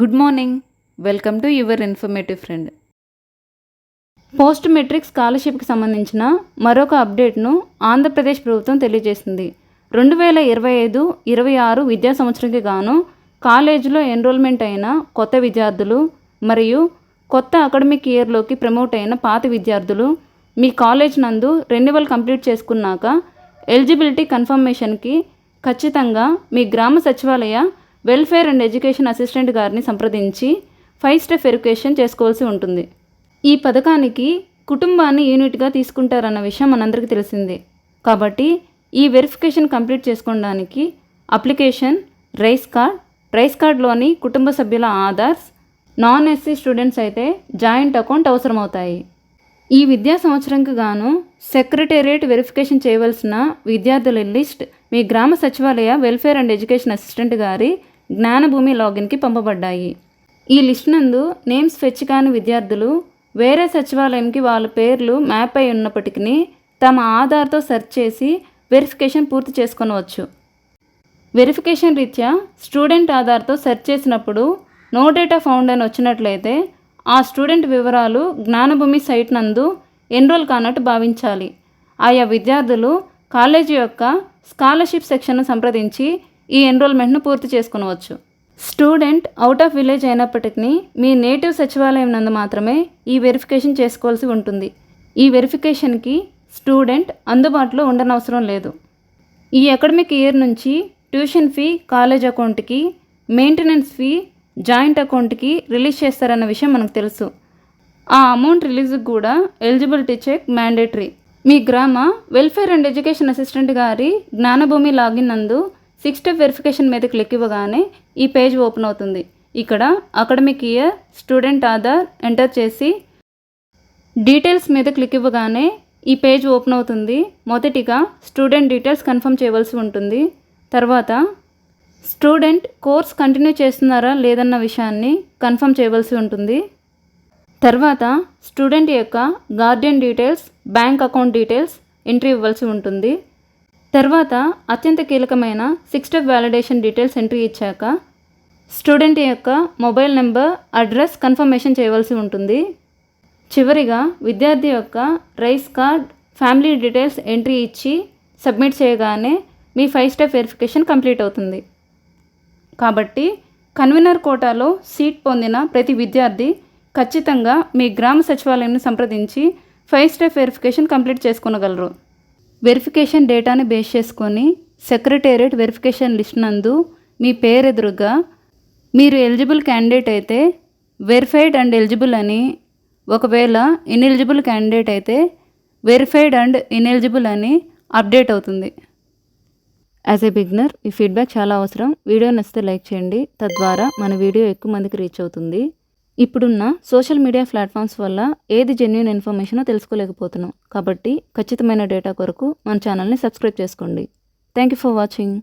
Good morning. Welcome to your informative friend. Post matric స్కాలర్షిప్కి సంబంధించిన మరొక అప్డేట్ను ఆంధ్రప్రదేశ్ ప్రభుత్వం తెలియజేసింది. రెండు వేల ఇరవై ఐదు ఇరవై ఆరు విద్యా సంవత్సరంకి గాను కాలేజీలో ఎన్రోల్మెంట్ అయిన కొత్త విద్యార్థులు మరియు కొత్త అకాడమిక్ ఇయర్లోకి ప్రమోట్ అయిన పాత విద్యార్థులు మీ కాలేజ్ నందు రెన్యువల్ కంప్లీట్ చేసుకున్నాక ఎలిజిబిలిటీ కన్ఫర్మేషన్కి ఖచ్చితంగా మీ గ్రామ సచివాలయ వెల్ఫేర్ అండ్ ఎడ్యుకేషన్ అసిస్టెంట్ గారిని సంప్రదించి ఫైవ్ స్టెప్ ఎడ్యుకేషన్ చేసుకోవాల్సి ఉంటుంది. ఈ పథకానికి కుటుంబాన్ని యూనిట్గా తీసుకుంటారన్న విషయం మనందరికీ తెలిసిందే. కాబట్టి ఈ వెరిఫికేషన్ కంప్లీట్ చేసుకోవడానికి అప్లికేషన్ రైస్ కార్డ్ రైస్ కార్డ్లోని కుటుంబ సభ్యుల ఆధార్స్ నాన్ ఎస్సీ స్టూడెంట్స్ అయితే జాయింట్ అకౌంట్ అవసరమవుతాయి. ఈ విద్యా సంవత్సరంకి గాను సెక్రటేరియట్ వెరిఫికేషన్ చేయవలసిన విద్యార్థుల లిస్ట్ మీ గ్రామ సచివాలయ వెల్ఫేర్ అండ్ ఎడ్యుకేషన్ అసిస్టెంట్ గారి జ్ఞానభూమి లాగిన్కి పంపబడ్డాయి. ఈ లిస్ట్ నందు నేమ్స్ ఫెచ్ కాని విద్యార్థులు వేరే సచివాలయంకి వాళ్ళ పేర్లు మ్యాప్ అయి ఉన్నప్పటికీ తమ ఆధార్తో సెర్చ్ చేసి వెరిఫికేషన్ పూర్తి చేసుకొనవచ్చు. వెరిఫికేషన్ రీత్యా స్టూడెంట్ ఆధార్తో సెర్చ్ చేసినప్పుడు నో డేటా ఫౌండ్ అని వచ్చినట్లయితే ఆ స్టూడెంట్ వివరాలు జ్ఞానభూమి సైట్ నందు ఎన్రోల్ కానట్టు భావించాలి. ఆయా విద్యార్థులు కాలేజీ యొక్క స్కాలర్షిప్ సెక్షన్ను సంప్రదించి ఈ ఎన్రోల్మెంట్ను పూర్తి చేసుకునవచ్చు. స్టూడెంట్ అవుట్ ఆఫ్ విలేజ్ అయినప్పటికీ మీ నేటివ్ సచివాలయం నందు మాత్రమే ఈ వెరిఫికేషన్ చేసుకోవాల్సి ఉంటుంది. ఈ వెరిఫికేషన్కి స్టూడెంట్ అందుబాటులో ఉండనవసరం లేదు. ఈ అకాడమిక్ ఇయర్ నుంచి ట్యూషన్ ఫీ కాలేజ్ అకౌంట్కి మెయింటెనెన్స్ ఫీ జాయింట్ అకౌంట్కి రిలీజ్ చేస్తారన్న విషయం మనకు తెలుసు. ఆ అమౌంట్ రిలీజ్కి కూడా ఎలిజిబిలిటీ చెక్ మ్యాండేటరీ మీ గ్రామ వెల్ఫేర్ అండ్ ఎడ్యుకేషన్ అసిస్టెంట్ గారి జ్ఞానభూమి లాగిన్ నందు సిక్స్ స్టెప్ వెరిఫికేషన్ మీద క్లిక్ ఇవ్వగానే ఈ పేజ్ ఓపెన్ అవుతుంది. ఇక్కడ academic year student Aadhaar enter చేసి డీటెయిల్స్ మీద క్లిక్ ఇవ్వగానే ఈ పేజ్ ఓపెన్ అవుతుంది. మొదటిగా స్టూడెంట్ డీటెయిల్స్ కన్ఫర్మ్ చేయవలసి ఉంటుంది. తర్వాత స్టూడెంట్ కోర్స్ కంటిన్యూ చేస్తున్నారా లేదన్న విషయాన్ని కన్ఫర్మ్ చేయవలసి ఉంటుంది. తర్వాత స్టూడెంట్ యొక్క guardian details bank account details entry ఇవ్వాల్సి ఉంటుంది. తర్వాత అత్యంత కీలకమైన six step validation details entry ఇచ్చాక స్టూడెంట్ యొక్క మొబైల్ నెంబర్ అడ్రస్ కన్ఫర్మేషన్ చేయవలసి ఉంటుంది. చివరిగా విద్యార్థి యొక్క rice card family details entry ఇచ్చి సబ్మిట్ చేయగానే మీ ఫైవ్ స్టెప్ వెరిఫికేషన్ కంప్లీట్ అవుతుంది. కాబట్టి కన్వీనర్ కోటాలో సీట్ పొందిన ప్రతి విద్యార్థి ఖచ్చితంగా మీ గ్రామ సచివాలయంను సంప్రదించి ఫైవ్ స్టెప్ వెరిఫికేషన్ కంప్లీట్ చేసుకొనగలరు. వెరిఫికేషన్ డేటాని బేస్ చేసుకొని సెక్రటేరియట్ వెరిఫికేషన్ లిస్ట్ నందు మీ పేరెదురుగా మీరు ఎలిజిబుల్ క్యాండిడేట్ అయితే వెరిఫైడ్ అండ్ ఎలిజిబుల్ అని ఒకవేళ ఇన్ఎలిజిబుల్ క్యాండిడేట్ అయితే వెరిఫైడ్ అండ్ ఇన్ఎలిజిబుల్ అని అప్డేట్ అవుతుంది. యాజ్ ఏ బిగ్నర్ ఈ ఫీడ్బ్యాక్ చాలా అవసరం. వీడియో నచ్చితే లైక్ చేయండి. తద్వారా మన వీడియో ఎక్కువ మందికి రీచ్ అవుతుంది. ఇప్పుడున్న సోషల్ మీడియా ప్లాట్ఫామ్స్ వల్ల ఏది జెన్యున్ ఇన్ఫర్మేషనో తెలుసుకోలేకపోతున్నాం. కాబట్టి ఖచ్చితమైన డేటా కొరకు మన ఛానల్ని సబ్స్క్రైబ్ చేసుకోండి. Thank you for watching.